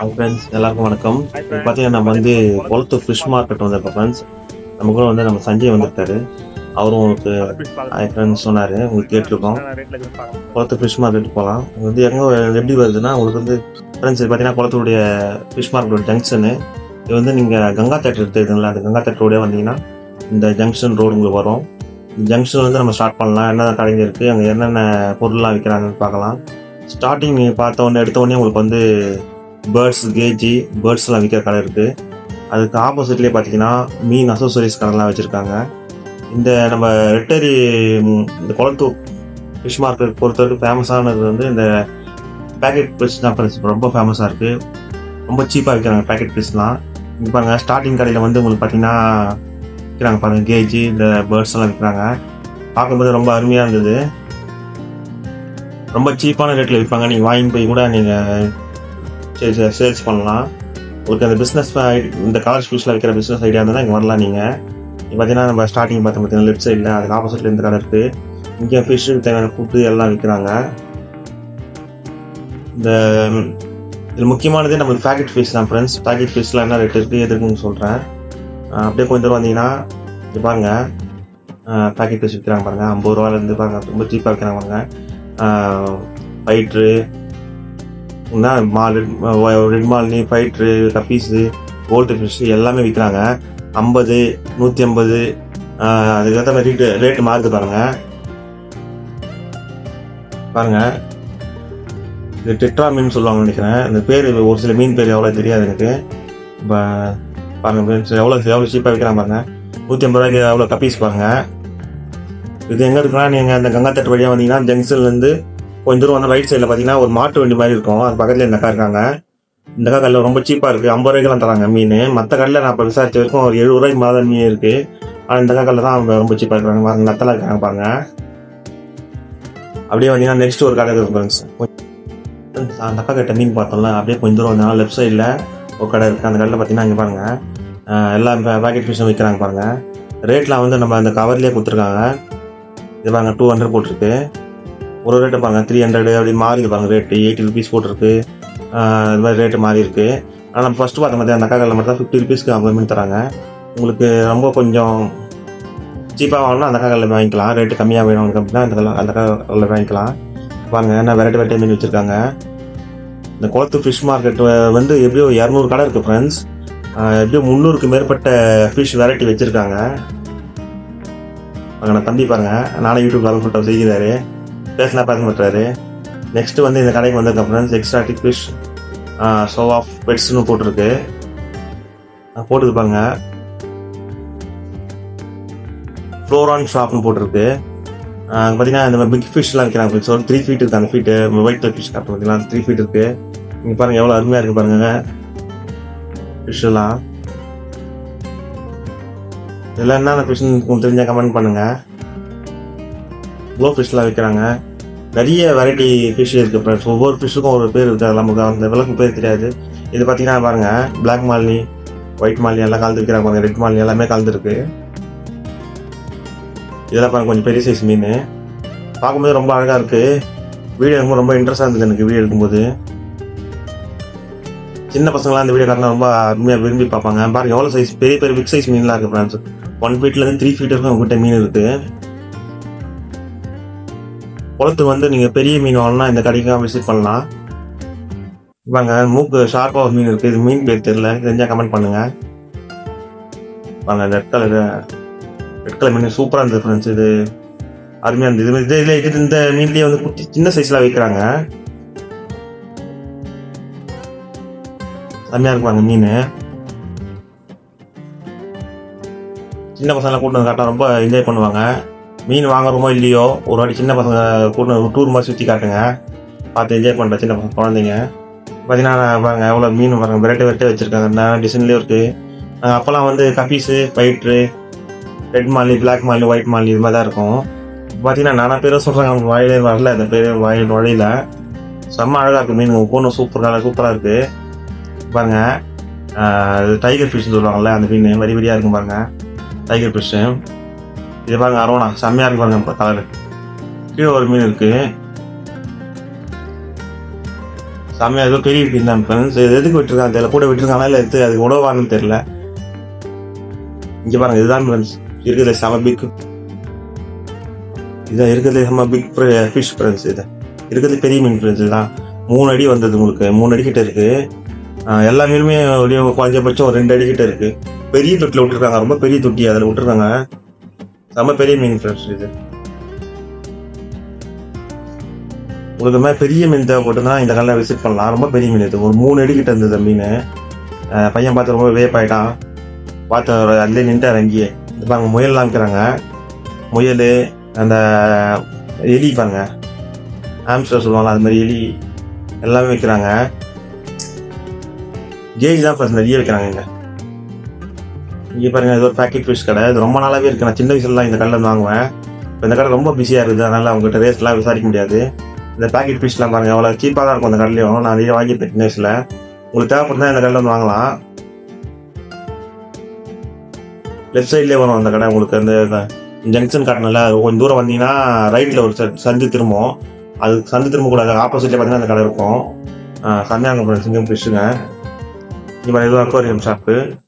Hi friends எல்லாருக்கும் வணக்கம். இப்போ பார்த்தீங்கன்னா நம்ம வந்து குளத்து ஃபிஷ் மார்க்கெட் வந்திருக்கோம் ஃப்ரெண்ட்ஸ் நம்ம கூட வந்து நம்ம சஞ்சய் வந்திருக்காரு. அவரும் உங்களுக்கு ஹாய் ஃப்ரெண்ட்ஸ் சொன்னார். உங்களுக்கு கேட்டிருக்கோம். குளத்து ஃபிஷ் மார்க்கெட் போகலாம் இது வந்து எங்கே எப்படி வருதுன்னா உங்களுக்கு வந்து ஃப்ரெண்ட்ஸ் இது பார்த்தீங்கன்னா குளத்துடைய ஃபிஷ் மார்க்கெட் ஜங்ஷனு இது வந்து நீங்கள் கங்கா தேட்டர் எடுத்துக்கிங்களா அந்த கங்கா தேட்டரோடய வந்தீங்கன்னா இந்த ஜங்ஷன் ரோடு உங்களுக்கு வரும். ஜங்ஷன் வந்து நம்ம ஸ்டார்ட் பண்ணலாம். என்னென்ன கடைங்க இருக்குது அங்கே என்னென்ன பொருள்லாம் விற்கிறாங்கன்னு பார்க்கலாம். ஸ்டார்டிங் நீங்கள் பார்த்த உடனே எடுத்த உடனே உங்களுக்கு வந்து பேர்ட்ஸ் கேஜி பேர்ட்ஸ்லாம் விற்கிற கடை இருக்குது அதுக்கு ஆப்போசிட்லேயே பார்த்தீங்கன்னா மீன் அசோசரிஸ் கடைலாம் வச்சுருக்காங்க. இந்த நம்ம ரெட்டரி இந்த குளத்தூர் ஃபிஷ் மார்க்கெட் பொறுத்தவரைக்கும் ஃபேமஸானது வந்து இந்த பேக்கெட் ஃபிஷ் தான் ரொம்ப ஃபேமஸாக இருக்குது ரொம்ப சீப்பாக விற்கிறாங்க பேக்கெட் ஃபிஷ்லாம் இங்கே பாருங்கள் ஸ்டார்டிங் கடையில் வந்து உங்களுக்கு பார்த்தீங்கன்னா விற்கிறாங்க பாருங்கள் கேஜி இந்த பேர்ட்ஸ் எல்லாம் விற்கிறாங்க பார்க்கும்போது ரொம்ப அருமையாக இருந்தது. ரொம்ப சீப்பான ரேட்டில் விற்பாங்க நீங்கள் வாங்கி போய் கூட நீங்கள் சேல்ஸ் பண்ணலாம். உங்களுக்கு அந்த பிஸ்னஸ் இந்த காலேஜ் ஃபீஸில் வைக்கிற பிஸ்னஸ் ஐடியா இருந்தால் இங்கே வரலாம் நீங்கள் இங்கே பார்த்தீங்கன்னா நம்ம ஸ்டார்டிங் பார்த்து பார்த்தீங்கன்னா லெஃப்ட் சைடில் அதுக்கு ஆப்போசிட்டில் இந்த கடை இருக்குது இங்கே ஃபிஷ்ஷுக்கு தேவையான ஃபுட்டு எல்லாம் விற்கிறாங்க இந்த இதில் முக்கியமானதே நம்மளுக்கு பேக்கெட் ஃபீஸ் தான் ஃப்ரெண்ட்ஸ் பேக்கெட் ஃபீஸ்லாம் என்ன ரேட் இருக்குது எது இருக்குன்னு சொல்கிறேன் அப்படியே கொஞ்சம் தூரம் வந்தீங்கன்னா இது பாருங்க. பேக்கெட் ஃபீஸ் விற்கிறாங்க பாருங்கள் ஐம்பது ரூபாலேருந்து பாருங்க ரொம்ப சீப்பாக விற்கிறாங்க பாருங்கள் ஃபைட்ரு மால் ரெட் மாலினி ஃபைட்ரு கப்பீஸு கோல்டு ஃபிஷ் எல்லாமே விற்கிறாங்க ஐம்பது நூற்றி ஐம்பது அதுக்கேற்ற மாதிரி ரேட்டு ரேட்டு மாறுது பாருங்கள் பாருங்கள் இது டெட்ரா மீன் சொல்லுவாங்கன்னு நினைக்கிறேன். இந்த பேர் ஒரு சில மீன் பேர் எவ்வளோ தெரியாது எனக்கு. இப்போ பாருங்கள் மீன்ஸ் எவ்வளோ எவ்வளோ சீப்பாக விற்கிறாங்க பாருங்கள் நூற்றி ஐம்பது ரூபாய்க்கு எவ்வளோ கப்பீஸ் பாருங்கள் இது எங்கே இருக்குன்னா நீங்கள் அந்த கங்காத்தட்டு வழியாக வந்தீங்கன்னா ஜங்ஷன்லேருந்து கொஞ்சம் தூரம் வந்து ரைட் சைடில் பார்த்தீங்கன்னா ஒரு மாட்டு வண்டி மாதிரி இருக்கும். அது பக்கத்தில் இந்த அக்கா இருக்காங்க. இந்த அக்கா கடையில் ரொம்ப சீப்பாக இருக்குது ஐம்பது ரூபாய்க்குலாம் தராங்க மீன். மற்ற கடையில் நான் இப்போ விசாரிச்ச வரைக்கும் ஒரு எழுபது ரூபாய்க்கு மாதிரி மீன் இருக்குது ஆனால் இந்த அக்கா தான் அவங்க ரொம்ப சீப்பாக இருக்கிறாங்க பாருங்க இருக்காங்க பாருங்க. அப்படியே வந்தீங்கன்னா நெக்ஸ்ட் ஒரு கடை இருக்குது ஃப்ரெண்ட்ஸ் அந்த அக்கா கிட்ட மீன் பார்த்தோம்ல அப்படியே கொஞ்சம் தூரம் வந்தீங்கன்னா லெஃப்ட் சைடில் ஒரு கடை இருக்குது அந்த கடையில் பார்த்தீங்கன்னா இங்கே பாருங்கள் எல்லா பேக்கெட் ஃபிஷ்ஷும் விற்கிறாங்க பாருங்கள் ரேட்லாம் வந்து நம்ம அந்த கவர்லேயே கொடுத்துருக்காங்க. இது பாருங்க டூ ஹண்ட்ரட் போட்டிருக்கு. ஒரு ரேட்டு பாருங்கள் த்ரீ ஹண்ட்ரடு அப்படி மாறி பாருங்க ரேட்டு எயிட்டி ருபீஸ் போட்டிருக்கு. இது மாதிரி ரேட்டு மாறி இருக்கு ஆனால் நம்ம ஃபஸ்ட்டு பார்த்த மாதிரி அந்த கடையில் மட்டும் தான் ஃபிஃப்டி ருபீஸ்க்கு அவங்க தராங்க. உங்களுக்கு ரொம்ப கொஞ்சம் சீப்பாக வாங்கணும் அந்த கடையில் வாங்கிக்கலாம். ரேட்டு கம்மியாக வேணும் அப்படின்னா அந்த அந்த கடையில் வாங்கிக்கலாம். பாருங்க என்ன வெரைட்டி வெரைட்டி மீன் வச்சுருக்காங்க. இந்த குளத்து ஃபிஷ் மார்க்கெட் வந்து எப்படியோ இரநூறு கடை இருக்குது ஃப்ரெண்ட்ஸ் எப்படியோ முந்நூறுக்கு மேற்பட்ட ஃபிஷ் வெரைட்டி வச்சுருக்காங்க. பாருங்க நான் தம்பி பாருங்க. நானே யூடியூப்ல அப்லோட் பண்ண செய்கிறாரு. பேசலாம் பேச மாட்டாரு நெக்ஸ்ட்டு வந்து இந்த கடைக்கு வந்திருக்க friends exotic fish show of பெட்ஸ்னு போட்டிருக்கு. அஹ் பாருங்க. ஃப்ளோரான் ஷாப்னு போட்டிருக்கு. அங்கே பார்த்தீங்கன்னா இந்த மாதிரி பிக் ஃபிஷ்லாம் விற்கிறாங்க ஃபிஷ் ஒரு த்ரீ ஃபீட் இருக்கு அந்த ஃபீட்டு ஒயிட் ஃபிஷ் காட்டு பார்த்தீங்கன்னா த்ரீ ஃபீட் இருக்கு. நீங்கள் பாருங்க எவ்வளோ அருமையாக இருக்கு பாருங்க. ஃபிஷ் இதெல்லாம் என்னென்ன ஃபிஷ்னு தெரிஞ்சால் கமெண்ட் பண்ணுங்கள் க்ளோ ஃபிஷ்லாம் விற்கிறாங்க நிறைய வெரைட்டி ஃபிஷ் இருக்குது ஃப்ரெண்ட்ஸ் ஒவ்வொரு ஃபிஷ்ஷுக்கும் ஒரு பேர் இருக்குது அது நமக்கு அந்த விளக்கு பேர் தெரியாது. இது பார்த்தீங்கன்னா பாருங்கள் பிளாக் மாலினி ஒயிட் மாலினி எல்லாம் கலந்து விற்கிறாங்க பாருங்க. ரெட் மாலினி எல்லாமே கலந்துருக்கு. இதெல்லாம் பாருங்கள் கொஞ்சம் பெரிய சைஸ் மீன். பார்க்கும்போது ரொம்ப அழகாக இருக்குது வீடியோ எடுக்கும்போது ரொம்ப இன்ட்ரெஸ்டாக இருந்தது எனக்கு வீடியோ எடுக்கும்போது. சின்ன பசங்களாம் அந்த வீடியோ காட்டினா ரொம்ப அருமையாக விரும்பி பார்ப்பாங்க. பாருங்கள் எவ்வளோ சைஸ் பெரிய பெரிய பிக் சைஸ் மீன்லாம் இருக்குது ஃப்ரெண்ட்ஸ் ஒன் ஃபீட்லேருந்து த்ரீ ஃபீட் வரைக்கும் உங்கள்கிட்ட மீன் இருக்குது குளத்துக்கு வந்து நீங்கள் பெரிய மீன் வாங்கணும்னா இந்த கடைக்கு விசிட் பண்ணலாம். வாங்க மூக்கு ஷார்ப்பாக ஒரு மீன் இருக்குது இது மீன் பேர் தெரியல. தெரிஞ்சால் கமெண்ட் பண்ணுங்கள் வாங்க ரெட் கலர் ரெட் கலர் மீன் சூப்பராக இருந்தது ஃப்ரெண்ட்ஸ் இது அருமையாக இருந்தது. இது இதில் இது இந்த மீன்லேயே வந்து குட்டி சின்ன சைஸில் வைக்கிறாங்க. அருமையாக இருப்பாங்க மீன். சின்ன பசங்களை கூட்டு வந்து கரெக்டாக ரொம்ப என்ஜாய் பண்ணுவாங்க. மீன் வாங்குறோமோ இல்லையோ ஒரு வாட்டி சின்ன பசங்க கூட டூர் மாதிரி சுற்றி காட்டுங்க. பார்த்து என்ஜாய் பண்ணுற சின்ன பசங்க குழந்தைங்க. பார்த்தீங்கன்னா பாருங்க எவ்வளோ மீன் பாருங்க வெரைட்டி வெரைட்டி வச்சுருக்காங்க. நான் டிசைன்லேயும் இருக்குது அப்போல்லாம் வந்து guppies fighter red molly black molly white molly இது மாதிரி தான் இருக்கும். பார்த்தீங்கன்னா நானா பேரும் சொல்கிறாங்க அவங்க வாயிலே வரல அந்த பேர் வாயில் நுழையில. செம்ம அழகாக இருக்குது மீன் ஒவ்வொன்றும் சூப்பர் சூப்பராக இருக்குது பாருங்கள் டைகர் ஃபிஷ்னு சொல்லுவாங்கல்ல அந்த மீன் வரி வரியாக இருக்கும் பாருங்கள் டைகர் ஃபிஷ்ஷு இது பாருங்க அரோனா செம்மையாக இருக்கு பாருங்க கலர் கீழே ஒரு மீன் இருக்கு. செம்மையாக ஏதோ பெரிய மீன் தான் ஃப்ரெண்ட்ஸ் இது எதுக்கு விட்டுருக்காங்க தெரியல. கூட விட்டுருக்காங்களா இல்லை எடுத்து அதுக்கு உணவான்னு தெரியல. இங்கே பாருங்க இதுதான் ஃப்ரெண்ட்ஸ் இருக்கிறதுல செம பிக் இதான் இருக்கிறதுல செம பிக் ஃபிஷ் ஃப்ரெண்ட்ஸ் இது. இருக்கிறது பெரிய மீன் ஃப்ரெண்ட்ஸ் இதுதான். மூணு அடி வந்தது உங்களுக்கு. மூணு அடி கிட்ட இருக்கு. எல்லா மீனுமே குறைஞ்சபட்சம் ஒரு ரெண்டு அடி கிட்ட இருக்கு. பெரிய தொட்டியில் விட்டுருக்காங்க. ரொம்ப பெரிய தொட்டி அதில் விட்டுருக்காங்க. செம்ம பெரிய மீன் ஃப்ரெண்ட்ஸ் இது. உங்களுக்கு இந்த மாதிரி பெரிய மீன் தேவைப்பட்டுனா இந்த காலையில் விசிட் பண்ணலாம். ரொம்ப பெரிய மீன் இது. ஒரு மூணு அடி கிட்ட இருந்தது மீன். பையன் பார்த்து ரொம்ப வேப்பாயிட்டான். பார்த்து அதுலேயே நின்று இறங்கி இது பாருங்க முயல்லாம் இருக்கிறாங்க முயல் அந்த எலி பாருங்க. ஆம்ஸ்டர் சொல்லுவாங்க அது மாதிரி எலி எல்லாமே வைக்கிறாங்க. கேஜ் தான் ஃபர்ஸ்ட் நிறைய வைக்கிறாங்க இங்கே. இங்கே பாருங்க இது ஒரு பேக்கெட் ஃபிஷ் கடை. இது ரொம்ப நாளாகவே இருக்குது நான் சின்ன வயசுல இந்த கடையில் வாங்குவேன். இப்போ இந்த கடை ரொம்ப பிஸியாக இருக்குது. அதனால் அவங்ககிட்ட ரேஸ்லாம் விசாரிக்க முடியாது. இந்த பேக்கெட் ஃபிஷ்லாம் பாருங்கள் அவ்வளோ சீப்பாக தான் இருக்கும் அந்த கடையிலையும். நான் அதிகம் வாங்கியிருப்பேன் சின்ன வயசில். உங்களுக்கு தேவைப்படுதா இந்த கடையில் வந்து வாங்கலாம். லெஃப்ட் சைட்லேயே வரும் அந்த கடை உங்களுக்கு. அந்த ஜங்ஷன் காட்டினால கொஞ்சம் தூரம் வந்தீங்கன்னா ரைட்டில் ஒரு ச- சந்து திரும்பும். அது சந்து திரும்ப கூடாது ஆப்போசிட்ல பார்த்தீங்கன்னா அந்த கடை இருக்கும். சந்தையாங்க சிங்கம் ஃபிஷ்ஷுங்க இப்போ இது அக்வாரியம் ஷாப்பு